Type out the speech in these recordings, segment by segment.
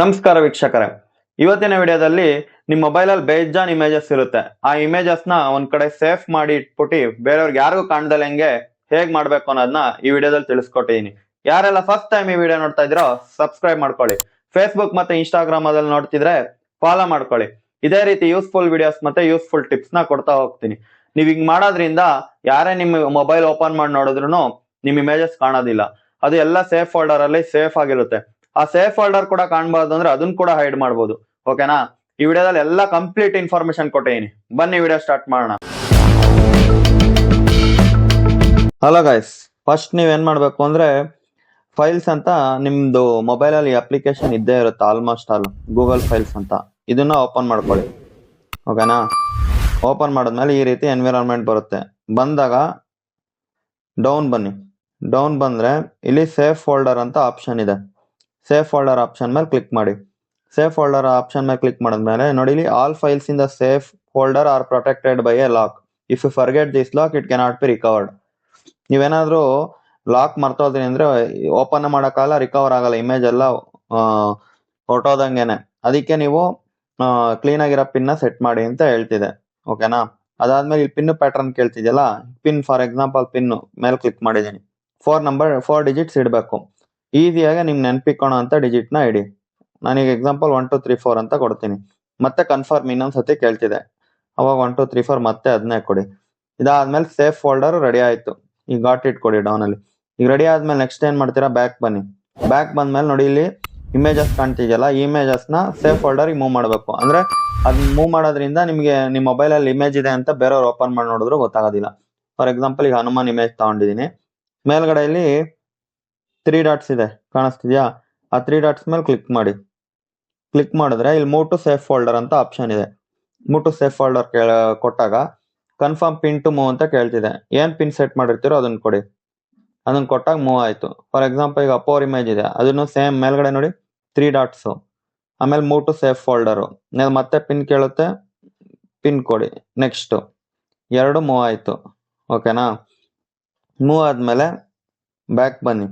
ನಮಸ್ಕಾರ ವೀಕ್ಷಕರೇ. ಇವತ್ತಿನ ವಿಡಿಯೋದಲ್ಲಿ ನಿಮ್ಮ ಮೊಬೈಲಲ್ಲಿ ಬೇಜಾನ್ ಇಮೇಜಸ್ ಇರುತ್ತೆ. ಆ ಇಮೇಜಸ್ನ ಒಂದ್ ಕಡೆ ಸೇಫ್ ಮಾಡಿ ಇಟ್ಬಿಟ್ಟು ಬೇರೆಯವ್ರಿಗೆ ಯಾರಿಗೂ ಕಾಣ್ದಲ್ಲ ಹೆಂಗೆ ಹೇಗ್ ಮಾಡ್ಬೇಕು ಅನ್ನೋದನ್ನ ಈ ವಿಡಿಯೋದಲ್ಲಿ ತಿಳಿಸ್ಕೊಟ್ಟಿದೀನಿ. ಯಾರೆಲ್ಲ ಫಸ್ಟ್ ಟೈಮ್ ಈ ವಿಡಿಯೋ ನೋಡ್ತಾ ಇದ್ರೋ ಸಬ್ಸ್ಕ್ರೈಬ್ ಮಾಡ್ಕೊಳ್ಳಿ. ಫೇಸ್ಬುಕ್ ಮತ್ತೆ ಇನ್ಸ್ಟಾಗ್ರಾಮ್ ಅದಲ್ಲಿ ನೋಡ್ತಿದ್ರೆ ಫಾಲೋ ಮಾಡ್ಕೊಳ್ಳಿ. ಇದೇ ರೀತಿ ಯೂಸ್ಫುಲ್ ವಿಡಿಯೋಸ್ ಮತ್ತೆ ಯೂಸ್ಫುಲ್ ಟಿಪ್ಸ್ನ ಕೊಡ್ತಾ ಹೋಗ್ತೀನಿ. ನೀವ್ ಹಿಂಗ್ ಮಾಡೋದ್ರಿಂದ ಯಾರೇ ನಿಮ್ಮ ಮೊಬೈಲ್ ಓಪನ್ ಮಾಡಿ ನೋಡಿದ್ರು ನಿಮ್ ಇಮೇಜಸ್ ಕಾಣೋದಿಲ್ಲ. ಅದು ಎಲ್ಲ ಸೇಫ್ ಫೋಲ್ಡರ್ ಅಲ್ಲಿ ಸೇಫ್ ಆಗಿರುತ್ತೆ. ಆ ಸೇಫ್ ಫೋಲ್ಡರ್ ಕೂಡ ಕಾಣಬಾರ್ದು ಅಂದ್ರೆ ಅದನ್ನ ಕೂಡ ಹೈಡ್ ಮಾಡ್ಬೋದು. ಓಕೆನಾ ಈ ವಿಡಿಯೋದಲ್ಲಿ ಎಲ್ಲ ಕಂಪ್ಲೀಟ್ ಇನ್ಫಾರ್ಮೇಶನ್ ಕೊಟ್ಟಿದ್ದೀನಿ ಬನ್ನಿ ವಿಡಿಯೋ ಸ್ಟಾರ್ಟ್ ಮಾಡೋಣ. ಹಲೋ ಗೈಸ್ ಫಸ್ಟ್ ನೀವೇನ್ ಮಾಡಬೇಕು ಮಾಡ್ಬೇಕು ಅಂದ್ರೆ ಫೈಲ್ಸ್ ಅಂತ ನಿಮ್ದು ಮೊಬೈಲ್ ಅಲ್ಲಿ ಅಪ್ಲಿಕೇಶನ್ ಇದ್ದೇ ಇರುತ್ತೆ ಆಲ್ಮೋಸ್ಟ್ ಆಲ್ ಗೂಗಲ್ ಫೈಲ್ಸ್ ಅಂತ. ಇದನ್ನ ಓಪನ್ ಮಾಡ್ಕೊಳ್ಳಿ. ಓಕೆನಾ ಓಪನ್ ಮಾಡಿದ್ಮೇಲೆ ಈ ರೀತಿ ಎನ್ವಿರಾನ್ಮೆಂಟ್ ಬರುತ್ತೆ. ಬಂದಾಗ ಡೌನ್ ಬನ್ನಿ. ಡೌನ್ ಬಂದ್ರೆ ಇಲ್ಲಿ ಸೇಫ್ ಫೋಲ್ಡರ್ ಅಂತ ಆಪ್ಷನ್ ಇದೆ. ಸೇಫ್ ಫೋಲ್ಡರ್ ಆಪ್ಷನ್ ಮೇಲೆ ಕ್ಲಿಕ್ ಮಾಡಿ. ಸೇಫ್ ಫೋಲ್ಡರ್ ಆಪ್ಷನ್ ಮೇಲೆ ಕ್ಲಿಕ್ ಮಾಡಿದ್ಮೇಲೆ ನೋಡಿ ಇಲ್ಲಿ all files in the safe folder are protected by a lock if you forget this lock it cannot be recovered ನೀವೇನಾದರೂ lock ಮರ್ತೋದ್ರಿ ಅಂದ್ರೆ ಓಪನ್ ಮಾಡೋಕ್ಕಾಗಲ್ಲ ರಿಕವರ್ ಆಗಲ್ಲ. ಇಮೇಜ್ ಎಲ್ಲ ಹೊರಟೋದಂಗೆನೆ. ಅದಕ್ಕೆ ನೀವು ಕ್ಲೀನ್ ಆಗಿರೋ ಪಿನ್ನ ಸೆಟ್ ಮಾಡಿ ಅಂತ ಹೇಳ್ತಿದೆ. ಓಕೆನಾ ಅದಾದ್ಮೇಲೆ ಇಲ್ಲಿ ಪಿನ್ ಪ್ಯಾಟರ್ನ್ ಕೇಳ್ತಿದ್ಯಲ್ಲ? ಪಿನ್ ಫಾರ್ ಎಕ್ಸಾಂಪಲ್ ಪಿನ್ ಮೇಲೆ ಕ್ಲಿಕ್ ಮಾಡಿದ್ದೀನಿ. ಫೋರ್ ನಂಬರ್ ಫೋರ್ ಡಿಜಿಟ್ಸ್ ಇಡಬೇಕು. ಈಸಿಯಾಗಿ ನಿಮ್ಗೆ ನೆನಪಿಕೊಳ್ಳೋ ಅಂತ ಡಿಜಿಟ್ನ ಇಡಿ. ನಾನೀಗ example one two three four ಅಂತ ಕೊಡ್ತೀನಿ. ಮತ್ತೆ ಕನ್ಫರ್ಮ್ ಇನ್ನೊಂದು ಸತಿ ಕೇಳ್ತಿದೆ. ಅವಾಗ ಒನ್ ಟು ತ್ರೀ ಫೋರ್ ಮತ್ತೆ ಅದನ್ನೇ ಕೊಡಿ. ಇದಾದ್ಮೇಲೆ ಸೇಫ್ ಫೋಲ್ಡರ್ ರೆಡಿ ಆಯಿತು. ಈಗ ಗಾಟ್ ಇಟ್ ಕೊಡಿ ಡೌನ್ ಅಲ್ಲಿ. ಈಗ ರೆಡಿ ಆದ್ಮೇಲೆ ನೆಕ್ಸ್ಟ್ ಏನು ಮಾಡ್ತೀರಾ? ಬ್ಯಾಕ್ ಬನ್ನಿ. ಬ್ಯಾಕ್ ಬಂದ್ಮೇಲೆ ನೋಡಿ ಇಲ್ಲಿ ಇಮೇಜಸ್ ಕಾಣ್ತಿದೆಯಲ್ಲ ಇಮೇಜಸ್ನ ಸೇಫ್ ಫೋಲ್ಡರ್ ಮೂವ್ ಮಾಡಬೇಕು. ಅಂದ್ರೆ ಅದನ್ನ ಮೂವ್ ಮಾಡೋದ್ರಿಂದ ನಿಮಗೆ ನಿಮ್ಮ ಮೊಬೈಲ್ ಅಲ್ಲಿ ಇಮೇಜ್ ಇದೆ ಅಂತ ಬೇರೆಯವ್ರು ಓಪನ್ ಮಾಡಿ ನೋಡಿದ್ರು ಗೊತ್ತಾಗೋದಿಲ್ಲ. ಫಾರ್ ಎಕ್ಸಾಂಪಲ್ ಈಗ ಹನುಮಾನ್ ಇಮೇಜ್ ತಗೊಂಡಿದೀನಿ ಮೇಲ್ಗಡೆ ಇಲ್ಲಿ ತ್ರೀ ಡಾಟ್ಸ್ ಇದೆ, ಕಾಣಿಸ್ತಿದ್ಯಾ? ಆ ತ್ರೀ ಡಾಟ್ಸ್ ಮೇಲೆ ಕ್ಲಿಕ್ ಮಾಡಿ. ಕ್ಲಿಕ್ ಮಾಡಿದ್ರೆ ಇಲ್ಲಿ ಮೂವ್ ಟು ಸೇಫ್ ಫೋಲ್ಡರ್ ಅಂತ ಆಪ್ಷನ್ ಇದೆ. ಮೂವ್ ಟು ಸೇಫ್ ಫೋಲ್ಡರ್ ಕೇಳ, ಕೊಟ್ಟಾಗ ಕನ್ಫರ್ಮ್ ಪಿನ್ ಟು ಮೂವ್ ಅಂತ ಕೇಳ್ತಿದೆ. ಏನ್ ಪಿನ್ ಸೆಟ್ ಮಾಡಿರ್ತೀರೋ ಅದನ್ನ ಕೊಡಿ. ಅದನ್ನ ಕೊಟ್ಟಾಗ ಮೂವ್ ಆಯ್ತು. ಫಾರ್ ಎಕ್ಸಾಂಪಲ್ ಈಗ ಅಪೋರ್ ಇಮೇಜ್ ಇದೆ. ಅದನ್ನು ಸೇಮ್ ಮೇಲ್ಗಡೆ ನೋಡಿ ತ್ರೀ ಡಾಟ್ಸು ಆಮೇಲೆ ಮೂವ್ ಟು ಸೇಫ್ ಫೋಲ್ಡರ್ ಮತ್ತೆ ಪಿನ್ ಕೇಳುತ್ತೆ ಪಿನ್ ಕೊಡಿ. ನೆಕ್ಸ್ಟು ಎರಡು ಮೂವ್ ಆಯ್ತು. ಓಕೆನಾ ಮೂವ್ ಆದ್ಮೇಲೆ ಬ್ಯಾಕ್ ಬನ್ನಿ.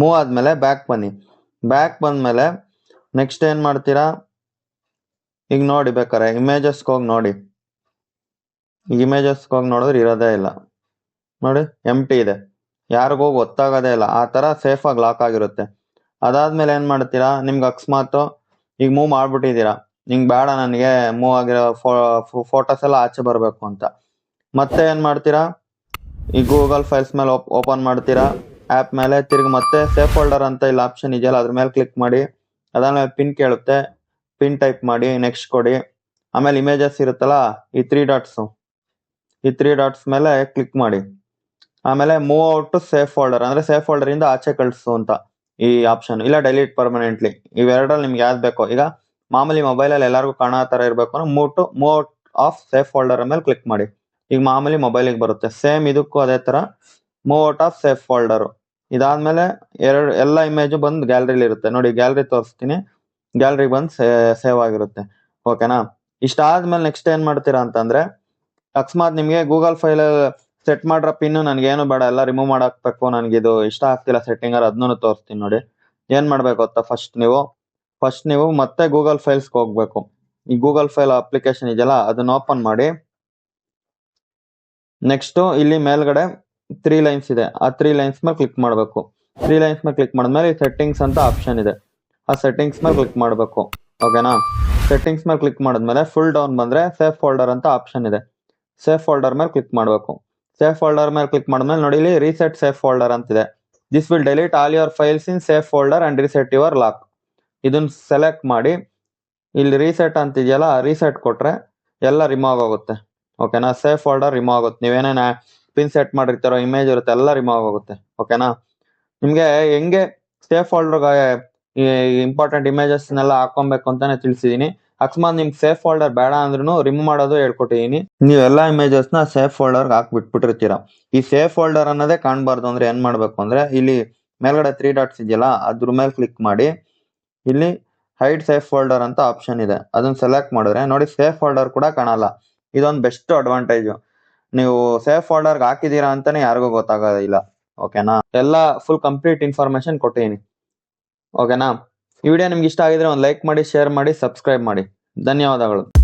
ಮೂವ್ ಆದ್ಮೇಲೆ ಬ್ಯಾಕ್ ಬನ್ನಿ. ಬ್ಯಾಕ್ ಬಂದ್ಮೇಲೆ ನೆಕ್ಸ್ಟ್ ಏನ್ ಮಾಡ್ತೀರಾ? ಈಗ ನೋಡಿ ಬೇಕಾರೆ ಇಮೇಜಸ್ ಹೋಗಿ ನೋಡಿ. ಈಗ ಇಮೇಜಸ್ ಹೋಗಿ ನೋಡಿದ್ರೆ ಇರೋದೇ ಇಲ್ಲ. ನೋಡಿ ಎಂಟಿ ಇದೆ. ಯಾರಿಗೂ ಗೊತ್ತಾಗೋದೇ ಇಲ್ಲ. ಆ ತರ ಸೇಫ್ ಆಗಿ ಲಾಕ್ ಆಗಿರುತ್ತೆ. ಅದಾದ್ಮೇಲೆ ಏನ್ ಮಾಡ್ತೀರಾ? ನಿಮ್ಗೆ ಅಕಸ್ಮಾತ್ ಈಗ ಮೂವ್ ಮಾಡಿಬಿಟ್ಟಿದ್ದೀರಾ. ಹಿಂಗೆ ಬೇಡ ನನಗೆ ಮೂವ್ ಆಗಿರೋ ಫೋಟೋಸ್ ಎಲ್ಲ ಆಚೆ ಬರಬೇಕು ಅಂತ. ಮತ್ತೆ ಏನ್ ಮಾಡ್ತೀರಾ? ಈ ಗೂಗಲ್ ಫೈಲ್ಸ್ ಮೇಲೆ ಓಪನ್ ಮಾಡ್ತೀರಾ? ಆಪ್ ಮೇಲೆ ತಿರ್ಗಿ ಮತ್ತೆ ಸೇಫ್ ಫೋಲ್ಡರ್ ಅಂತ ಇಲ್ಲಿ ಆಪ್ಷನ್ ಇದೆಯಲ್ಲ, ಅದ್ರ ಮೇಲೆ ಕ್ಲಿಕ್ ಮಾಡಿ. ಅದಾದ್ಮೇಲೆ ಪಿನ್ ಕೇಳುತ್ತೆ. ಪಿನ್ ಟೈಪ್ ಮಾಡಿ ನೆಕ್ಸ್ಟ್ ಕೊಡಿ. ಆಮೇಲೆ ಇಮೇಜಸ್ ಇರುತ್ತಲ್ಲ, ಈ ತ್ರೀ ಡಾಟ್ಸ್ ಈ ತ್ರೀ ಡಾಟ್ಸ್ ಮೇಲೆ ಕ್ಲಿಕ್ ಮಾಡಿ. ಆಮೇಲೆ move out to safe folder ಅಂದ್ರೆ ಸೇಫ್ ಫೋಲ್ಡರ್ ಇಂದ ಆಚೆ ಕಳಿಸು ಅಂತ ಈ ಆಪ್ಷನ್ ಇಲ್ಲ ಡೆಲೀಟ್ ಪರ್ಮನೆಂಟ್ಲಿ ಇವೆರಡರಲ್ಲಿ ನಿಮ್ಗೆ ಯಾವ್ದು ಬೇಕೋ, ಈಗ ಮಾಮೂಲಿ ಮೊಬೈಲ್ ಅಲ್ಲಿ ಎಲ್ಲರಿಗೂ ಕಾಣೋ ತರ ಇರಬೇಕು ಅಂದ್ರೆ move to move out of safe folder ಮೇಲೆ ಕ್ಲಿಕ್ ಮಾಡಿ. ಈಗ ಮಾಮೂಲಿ ಮೊಬೈಲಿಗೆ ಬರುತ್ತೆ. ಸೇಮ್ ಇದಕ್ಕೂ ಅದೇ ತರ move out of safe folder ಇದಾದ್ಮೇಲೆ ಎರಡು ಎಲ್ಲ ಇಮೇಜ್ ಬಂದು ಗ್ಯಾಲರಿಲಿ ಇರುತ್ತೆ. ನೋಡಿ ಗ್ಯಾಲರಿ ತೋರಿಸ್ತೀನಿ. ಗ್ಯಾಲರಿ ಬಂದು ಸೇವ್ ಆಗಿರುತ್ತೆ. ಓಕೆನಾ ಇಷ್ಟಾದ್ಮೇಲೆ ನೆಕ್ಸ್ಟ್ ಏನ್ ಮಾಡ್ತೀರಾ ಅಂತಂದ್ರೆ, ಅಕಸ್ಮಾತ್ ನಿಮ್ಗೆ ಗೂಗಲ್ ಫೈಲ್ ಸೆಟ್ ಮಾಡಿರೋ ಪಿನ್ ನನ್ಗೆ ಏನು ಬೇಡ, ಎಲ್ಲ ರಿಮೂವ್ ಮಾಡಾಕ್ಬೇಕು ನನ್ಗೆ ಇದು ಇಷ್ಟ ಆಗ್ತಿಲ್ಲ ಸೆಟ್ಟಿಂಗ್ ಅದನ್ನೂ ತೋರಿಸ್ತೀನಿ ನೋಡಿ. ಏನ್ ಮಾಡ್ಬೇಕು ಗೊತ್ತಾ ಫಸ್ಟ್ ನೀವು? ಫಸ್ಟ್ ನೀವು ಮತ್ತೆ ಗೂಗಲ್ ಫೈಲ್ಸ್ ಹೋಗ್ಬೇಕು. ಈ ಗೂಗಲ್ ಫೈಲ್ ಅಪ್ಲಿಕೇಶನ್ ಇದೆಯಲ್ಲ, ಅದನ್ನ ಓಪನ್ ಮಾಡಿ. ನೆಕ್ಸ್ಟ್ ಇಲ್ಲಿ ಮೇಲ್ಗಡೆ ತ್ರೀ ಲೈನ್ಸ್ ಇದೆ. ಆ ತ್ರೀ ಲೈನ್ಸ್ ಮೇಲೆ ಕ್ಲಿಕ್ ಮಾಡಬೇಕು. ತ್ರೀ ಲೈನ್ಸ್ ಮೇಲೆ ಕ್ಲಿಕ್ ಮಾಡಿದ್ಮೇಲೆ ಸೆಟ್ಟಿಂಗ್ಸ್ ಅಂತ ಆಪ್ಷನ್ ಇದೆ. ಆ ಸೆಟ್ಟಿಂಗ್ಸ್ ಮೇಲೆ ಕ್ಲಿಕ್ ಮಾಡಬೇಕು. ಓಕೆನಾ ಸೆಟ್ಟಿಂಗ್ಸ್ ಮೇಲೆ ಕ್ಲಿಕ್ ಮಾಡಿದ್ಮೇಲೆ ಫುಲ್ ಡೌನ್ ಬಂದರೆ ಸೇಫ್ ಫೋಲ್ಡರ್ ಅಂತ ಆಪ್ಷನ್ ಇದೆ. ಸೇಫ್ ಫೋಲ್ಡರ್ ಮೇಲೆ ಕ್ಲಿಕ್ ಮಾಡಬೇಕು. ಸೇಫ್ ಫೋಲ್ಡರ್ ಮೇಲೆ ಕ್ಲಿಕ್ ಮಾಡಿದ್ಮೇಲೆ ನೋಡಿ ಇಲ್ಲಿ ರೀಸೆಟ್ ಸೇಫ್ ಫೋಲ್ಡರ್ ಅಂತಿದೆ this will delete all your files in safe folder and reset your lock ಇದನ್ನು ಸೆಲೆಕ್ಟ್ ಮಾಡಿ, ಇಲ್ಲಿ ರೀಸೆಟ್ ಅಂತಿದೆಯಲ್ಲ ರೀಸೆಟ್ ಕೊಟ್ಟರೆ ಎಲ್ಲ ರಿಮೂವ್ ಆಗುತ್ತೆ. ಓಕೆನಾ ಸೇಫ್ ಫೋಲ್ಡರ್ ರಿಮೂವ್ ಆಗುತ್ತೆ. ನೀವೇನೇನ ಪಿನ್ ಸೆಟ್ ಮಾಡಿರ್ತಾರೋ ಇಮೇಜ್ ಇರುತ್ತೆ, ಎಲ್ಲ ರಿಮೂವ್ ಆಗುತ್ತೆ. ಓಕೆನಾ ನಿಮಗೆ ಹೆಂಗೆ ಸೇಫ್ ಫೋಲ್ಡರ್ಗೆ ಇಂಪಾರ್ಟೆಂಟ್ ಇಮೇಜಸ್ ನೆಲ್ಲ ಹಾಕೊಬೇಕು ಅಂತಾನೆ ತಿಳಿಸಿದೀನಿ. ಅಕಸ್ಮಾತ್ ನಿಮ್ಗೆ ಸೇಫ್ ಫೋಲ್ಡರ್ ಬೇಡ ಅಂದ್ರೂ ರಿಮೂವ್ ಮಾಡೋದು ಹೇಳ್ಕೊಟ್ಟಿದ್ದೀನಿ ನೀವೆಲ್ಲ ಇಮೇಜಸ್ನ ಸೇಫ್ ಫೋಲ್ಡರ್ಗೆ ಹಾಕ್ಬಿಟ್ಬಿಟ್ಟಿರ್ತೀರ. ಈ ಸೇಫ್ ಫೋಲ್ಡರ್ ಅನ್ನೋದೇ ಕಾಣಬಾರ್ದು ಅಂದ್ರೆ ಏನ್ ಮಾಡಬೇಕು ಅಂದ್ರೆ, ಇಲ್ಲಿ ಮೇಲ್ಗಡೆ ತ್ರೀ ಡಾಟ್ಸ್ ಇದೆಯಲ್ಲ, ಅದ್ರ ಮೇಲೆ ಕ್ಲಿಕ್ ಮಾಡಿ. ಇಲ್ಲಿ ಹೈಡ್ ಸೇಫ್ ಫೋಲ್ಡರ್ ಅಂತ ಆಪ್ಷನ್ ಇದೆ. ಅದನ್ನ ಸೆಲೆಕ್ಟ್ ಮಾಡಿದ್ರೆ, ನೋಡಿ ಸೇಫ್ ಫೋಲ್ಡರ್ ಕೂಡ ಕಾಣಲ್ಲ. ಇದೊಂದು ಬೆಸ್ಟ್ ಅಡ್ವಾಂಟೇಜ್ ನೀವು ಸೇಫ್ ಫೋಲ್ಡರ್ ಹಾಕಿದೀರಾ ಅಂತಾನೆ ಯಾರಿಗೂ ಗೊತ್ತಾಗೋದಿಲ್ಲ ಓಕೆನಾ ಎಲ್ಲ ಫುಲ್ ಕಂಪ್ಲೀಟ್ ಇನ್ಫಾರ್ಮೇಶನ್ ಕೊಟ್ಟಿದ್ದೀನಿ ಓಕೆನಾ ಈ ವಿಡಿಯೋ ನಿಮ್ಗೆ ಇಷ್ಟ ಆಗಿದ್ರೆ ಒಂದು ಲೈಕ್ ಮಾಡಿ ಶೇರ್ ಮಾಡಿ ಸಬ್ಸ್ಕ್ರೈಬ್ ಮಾಡಿ. ಧನ್ಯವಾದಗಳು.